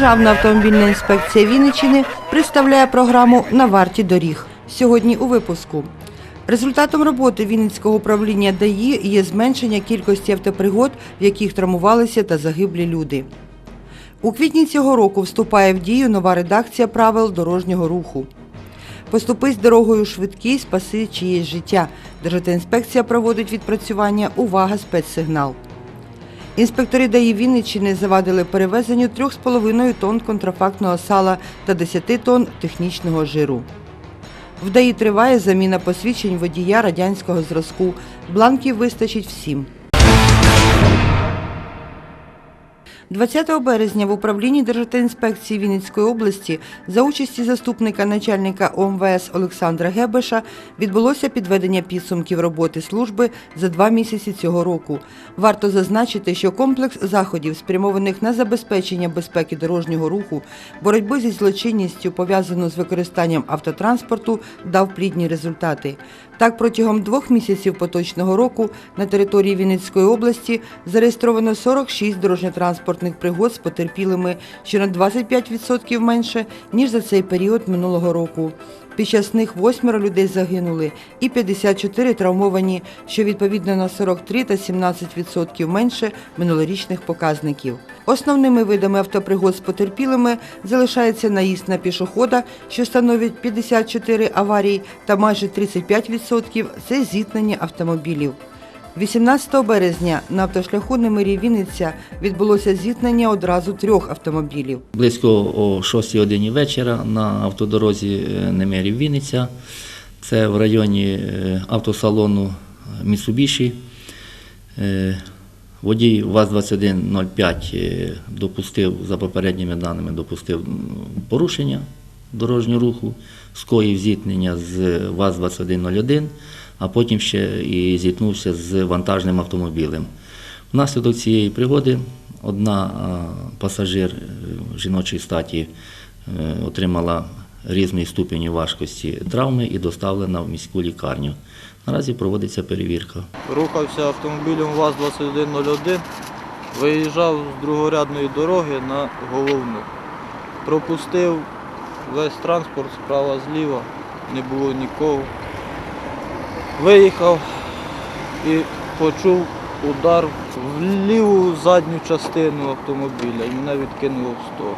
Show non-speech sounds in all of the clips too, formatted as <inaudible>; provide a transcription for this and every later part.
Державна автомобільна інспекція Вінниччини представляє програму на варті доріг. Сьогодні у випуску. Результатом роботи Вінницького управління ДАІ є зменшення кількості автопригод, в яких травмувалися та загиблі люди. У квітні цього року вступає в дію нова редакція правил дорожнього руху. Поступись дорогою швидкий, спаси чиєсь життя. Державтоінспекція проводить відпрацювання «Увага! Спецсигнал». Інспектори ДАІ Вінниччини завадили перевезенню 3,5 тонн контрафактного сала та 10 тонн технічного жиру. В ДАІ триває заміна посвідчень водія радянського зразку. Бланків вистачить всім. 20 березня в управлінні Державтоінспекції Вінницької області за участі заступника начальника ОМВС Олександра Гебеша відбулося підведення підсумків роботи служби за два місяці цього року. Варто зазначити, що комплекс заходів, спрямованих на забезпечення безпеки дорожнього руху, боротьби зі злочинністю, пов'язану з використанням автотранспорту, дав плідні результати. Так, протягом двох місяців поточного року на території Вінницької області зареєстровано 46 дорожньо-транспортних пригод з потерпілими, що на 25% менше, ніж за цей період минулого року. Під час них восьмеро людей загинули і 54 травмовані, що відповідно на 43 та 17% менше минулорічних показників. Основними видами автопригод з потерпілими залишається наїзд на пішохода, що становить 54 аварії, та майже 35% – це зіткнення автомобілів. 18 березня на автошляху Немирі Вінниця відбулося зіткнення одразу трьох автомобілів. Близько о 6 годині вечора на автодорозі е, Немирів Вінниця. Це в районі е, автосалону. Е, Водій ВАЗ-2105 е, допустив, за попередніми даними, допустив порушення дорожнього руху, скоїв зіткнення з ВАЗ-2101, а потім ще і зіткнувся з вантажним автомобілем. Внаслідок цієї пригоди одна пасажир е, жіночої статі е, отримала різний ступінь важкості травми і доставлена в міську лікарню. Наразі проводиться перевірка. Рухався автомобілем ВАЗ-2101, виїжджав з другорядної дороги на головну. Пропустив весь транспорт справа зліва, не було нікого. Виїхав і почув удар в ліву задню частину автомобіля і мене відкинуло в сторону.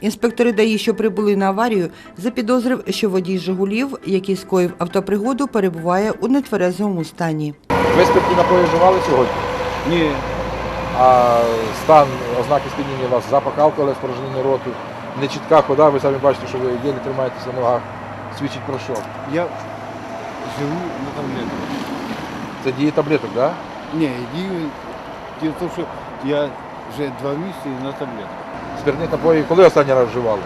Інспектори ДАІ, що прибули на аварію, запідозрив, що водій «Жигулів», який скоїв автопригоду, перебуває у нетверезому стані. Ви спиртні напої вживали сьогодні? Ні, А стан, ознаки сп'яніння у вас, запах алкоголю, спорожнення роту, нечітка хода, ви самі бачите, що ви єлі тримаєтеся на ногах. Свідчить про що? Я живу на таблетках. Це діє таблеток, так? Не, діло, діло в тому, що я вже два місяці на таблетках. Спиртних напоїв коли останній раз вживали?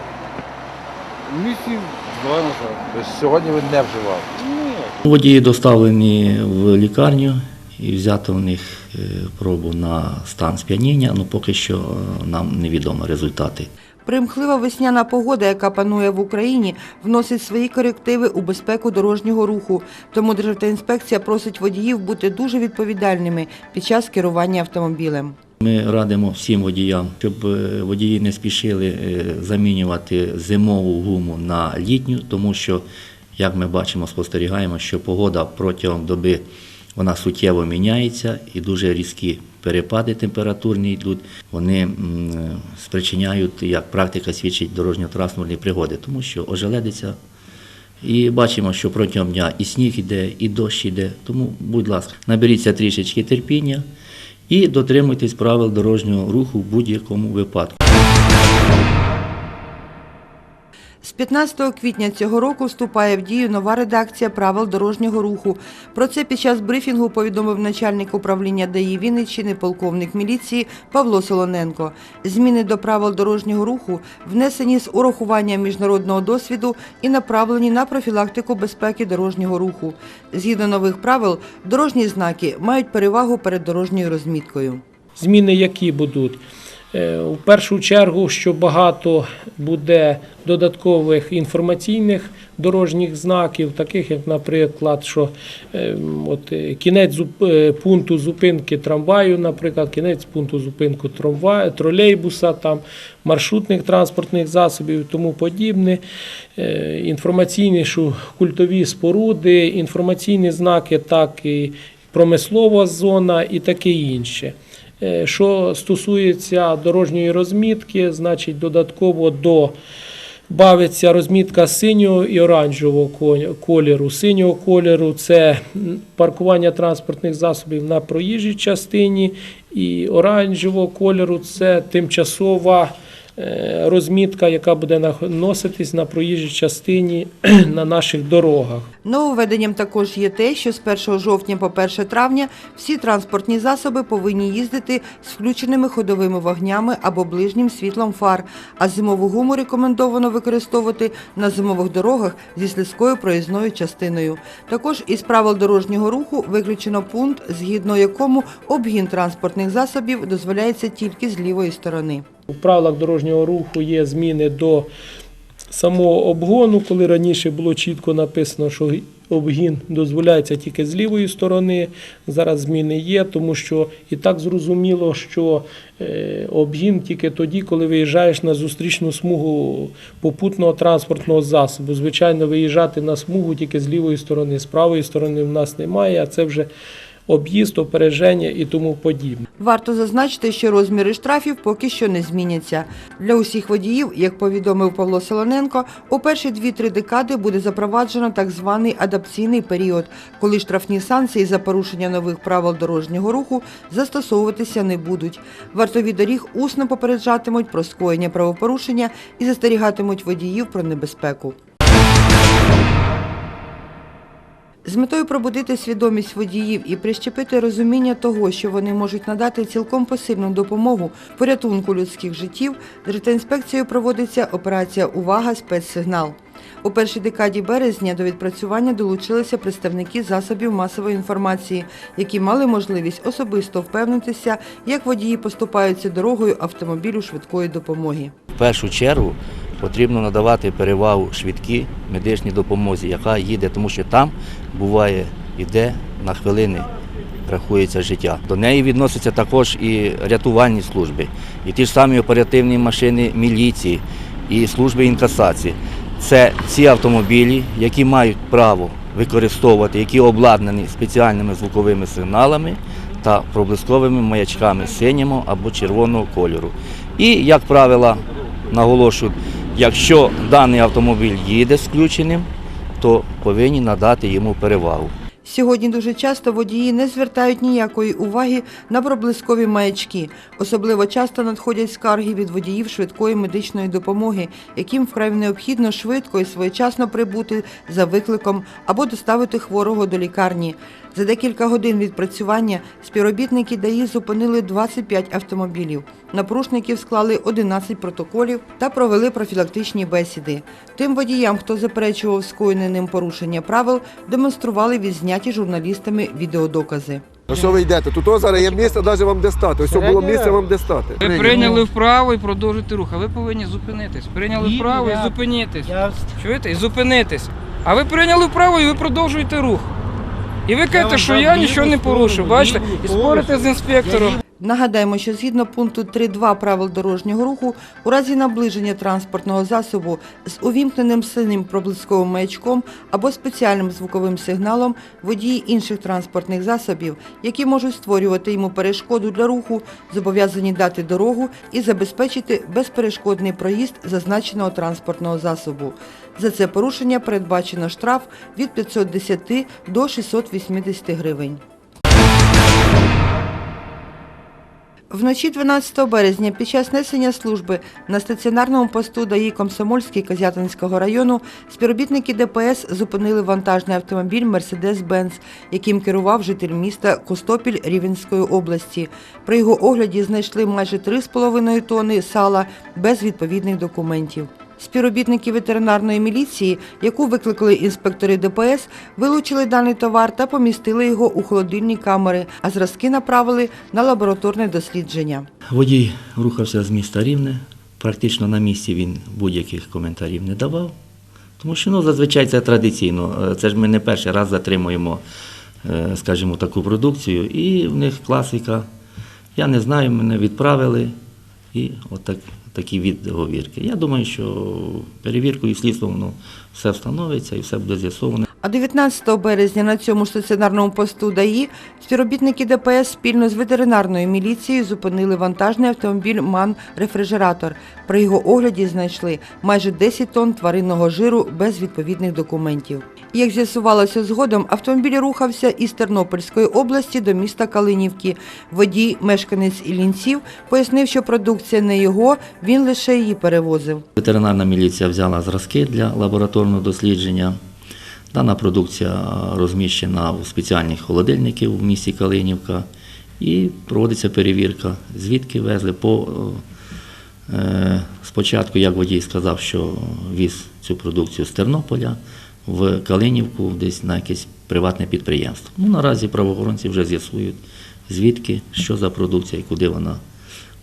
Місяців два назад. Тобто сьогодні ви не вживали. Ні. Водії доставлені в лікарню і взято в них е, пробу на стан сп'яніння, ну поки що е, нам невідомо результати. Примхлива весняна погода, яка панує в Україні, вносить свої корективи у безпеку дорожнього руху. Тому Державтоінспекція просить водіїв бути дуже відповідальними під час керування автомобілем. Ми радимо всім водіям, щоб е, водії не спішили е, замінювати зимову гуму на літню, тому що, як ми бачимо, спостерігаємо, що погода протягом доби вона суттєво міняється і дуже різкі перепади температурні йдуть. Вони спричиняють, як практика свідчить, дорожньо-транспортні пригоди, тому що ожеледиться. І бачимо, що протягом дня і сніг іде, і дощ іде. Тому, будь ласка, наберіться трішечки терпіння і дотримуйтесь правил дорожнього руху в будь-якому випадку. 15 квітня цього року вступає в дію нова редакція правил дорожнього руху. Про це під час брифінгу повідомив начальник управління ДАІ Вінниччини, полковник міліції Павло Солоненко. Зміни до правил дорожнього руху внесені з урахуванням міжнародного досвіду і направлені на профілактику безпеки дорожнього руху. Згідно нових правил, дорожні знаки мають перевагу перед дорожньою розміткою. Зміни, які будуть Е, У першу чергу, що багато буде додаткових інформаційних дорожніх знаків, таких як, наприклад, що е, от, е, кінець е, пункту зупинки трамваю, наприклад, кінець пункту зупинку трамва- тролейбуса, там, маршрутних транспортних засобів і тому подібне. Інформаційні що культові споруди, інформаційні знаки, так і промислова зона і таке інше. Е, Що стосується дорожньої розмітки, значить додатково до бавиться розмітка синього і оранжевого ко- кольору. Синього кольору це паркування транспортних засобів на проїжджій частині, і оранжевого кольору це тимчасова розмітка, яка буде наноситись на проїжджій частині <clears throat> на наших дорогах. Нововведенням також є те, що з 1 жовтня по 1 травня всі транспортні засоби повинні їздити з включеними ходовими вогнями або ближнім світлом фар, а зимову гуму рекомендовано використовувати на зимових дорогах зі слизькою проїзною частиною. Також із правил дорожнього руху виключено пункт, згідно якому обгін транспортних засобів дозволяється тільки з лівої сторони. У правилах дорожнього руху є зміни до самого обгону, коли раніше було чітко написано, що обгін дозволяється тільки з лівої сторони. Зараз зміни є, тому що і так зрозуміло, що е, обгін тільки тоді, коли виїжджаєш на зустрічну смугу попутного транспортного засобу. Звичайно, виїжджати на смугу тільки з лівої сторони, з правої сторони в нас немає, а це вже об'їзд, опереження і тому подібне. Варто зазначити, що розміри штрафів поки що не зміняться. Для усіх водіїв, як повідомив Павло Солоненко, у перші 2-3 декади буде запроваджено так званий адапційний період, коли штрафні санкції за порушення нових правил дорожнього руху застосовуватися не будуть. Вартові доріг усно попереджатимуть про скоєння правопорушення і застерігатимуть водіїв про небезпеку. З метою пробудити свідомість водіїв і прищепити розуміння того, що вони можуть надати цілком посильну допомогу порятунку людських життів, Держінспекцією проводиться операція Увага спецсигнал. У першій декаді березня до відпрацювання долучилися представники засобів масової інформації, які мали можливість особисто впевнитися, як водії поступаються дорогою автомобілю швидкої допомоги. В першу чергу потрібно надавати перевагу швидкій медичній допомозі, яка їде, тому що там буває іде на хвилини. Рахується життя. До неї відносяться також і рятувальні служби, і ті ж самі оперативні машини міліції, і служби інкасації. Це ці автомобілі, які мають право використовувати, які обладнані спеціальними звуковими сигналами та проблисковими маячками синього або червоного кольору. І, як правило, наголошую, якщо даний автомобіль їде з включеним, то повинні надати йому перевагу. Сьогодні дуже часто водії не звертають ніякої уваги на проблискові маячки. Особливо часто надходять скарги від водіїв швидкої медичної допомоги, яким вкрай необхідно швидко і своєчасно прибути за викликом або доставити хворого до лікарні. За декілька годин відпрацювання співробітники ДАІ зупинили 25 автомобілів. На порушників склали 11 протоколів та провели профілактичні бесіди. Тим водіям, хто заперечував скоєне ним порушення правил, демонстрували відзняті журналістами відеодокази. Ну що ви йдете? Тут зараз є місце навіть вам де стати. Ось було місце вам де стати. Ви прийняли вправо і продовжуєте рух, а ви повинні зупинитись. Прийняли вправо і зупинитись. Чуєте? І зупинитись. А ви прийняли вправо і ви продовжуєте рух. І ви кажете, що я нічого не порушив, бачите? І спорите з інспектором. Нагадаємо, що згідно пункту 3.2 правил дорожнього руху, у разі наближення транспортного засобу з увімкненим синім проблисковим маячком або спеціальним звуковим сигналом водії інших транспортних засобів, які можуть створювати йому перешкоду для руху, зобов'язані дати дорогу і забезпечити безперешкодний проїзд зазначеного транспортного засобу. За це порушення передбачено штраф від 510 до 680 гривень. Вночі 12 березня під час несення служби на стаціонарному посту ДАІ Комсомольський Козятинського району співробітники ДПС зупинили вантажний автомобіль Мерседес-Бенц, яким керував житель міста Костопіль Рівенської області. При його огляді знайшли майже 3,5 тонни сала без відповідних документів. Співробітники ветеринарної міліції, яку викликали інспектори ДПС, вилучили даний товар та помістили його у холодильні камери, а зразки направили на лабораторне дослідження. Водій рухався з міста Рівне. Практично на місці він будь-яких коментарів не давав. Тому що ну, зазвичай це традиційно. Е, Це ж ми не перший раз затримуємо, е, скажімо, таку продукцію. І в них класика. Я не знаю, мене відправили. І отак, такі відговірки. Я думаю, що перевіркою і слідством воно все встановиться і все буде з'ясовано. А 19 березня на цьому стаціонарному посту ДАІ співробітники ДПС спільно з ветеринарною міліцією зупинили вантажний автомобіль МАН-рефрижератор. При його огляді знайшли майже 10 тонн тваринного жиру без відповідних документів. Як з'ясувалося згодом, автомобіль рухався із Тернопільської області до міста Калинівки. Водій, мешканець Іллінців, пояснив, що продукція не його, він лише її перевозив. Ветеринарна міліція взяла зразки для лабораторного дослідження. Дана продукція розміщена у спеціальних холодильників в місті Калинівка і проводиться перевірка, звідки везли по е, спочатку, як водій сказав, що віз цю продукцію з Тернополя в Калинівку, десь на якесь приватне підприємство. Ну, наразі правоохоронці вже з'ясують, звідки, що за продукція і куди вона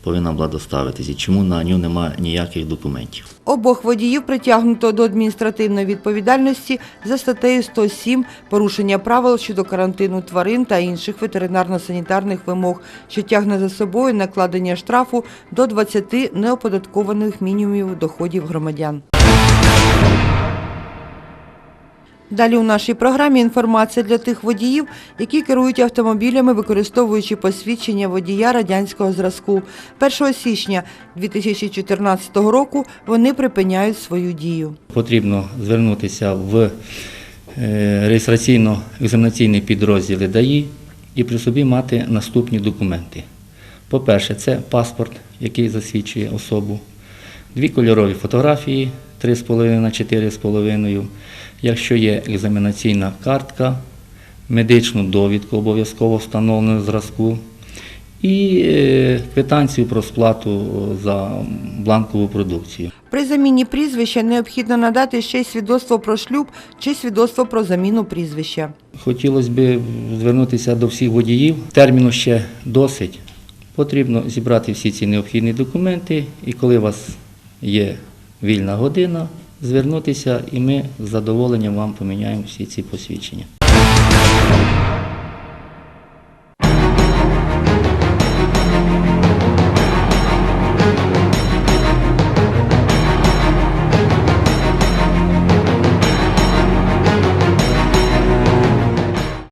повинна була доставитись, і чому на нього немає ніяких документів. Обох водіїв притягнуто до адміністративної відповідальності за статтею 107 порушення правил щодо карантину тварин та інших ветеринарно-санітарних вимог, що тягне за собою накладення штрафу до 20 неоподаткованих мінімумів доходів громадян. Далі у нашій програмі інформація для тих водіїв, які керують автомобілями, використовуючи посвідчення водія радянського зразку. 1 січня 2014 року вони припиняють свою дію. Потрібно звернутися в е, реєстраційно-екзаменаційний підрозділ ДАІ і при собі мати наступні документи. По-перше, це паспорт, який засвідчує особу, дві кольорові фотографії 3,5 на 4,5. Якщо є екзаменаційна картка, медичну довідку обов'язково встановлену зразку і е, квитанцію про сплату за бланкову продукцію. При заміні прізвища необхідно надати ще й свідоцтво про шлюб чи свідоцтво про заміну прізвища. Хотілося б звернутися до всіх водіїв. Терміну ще досить. Потрібно зібрати всі ці необхідні документи, і коли у вас є вільна година, звернутися, і ми з задоволенням вам поміняємо всі ці посвідчення.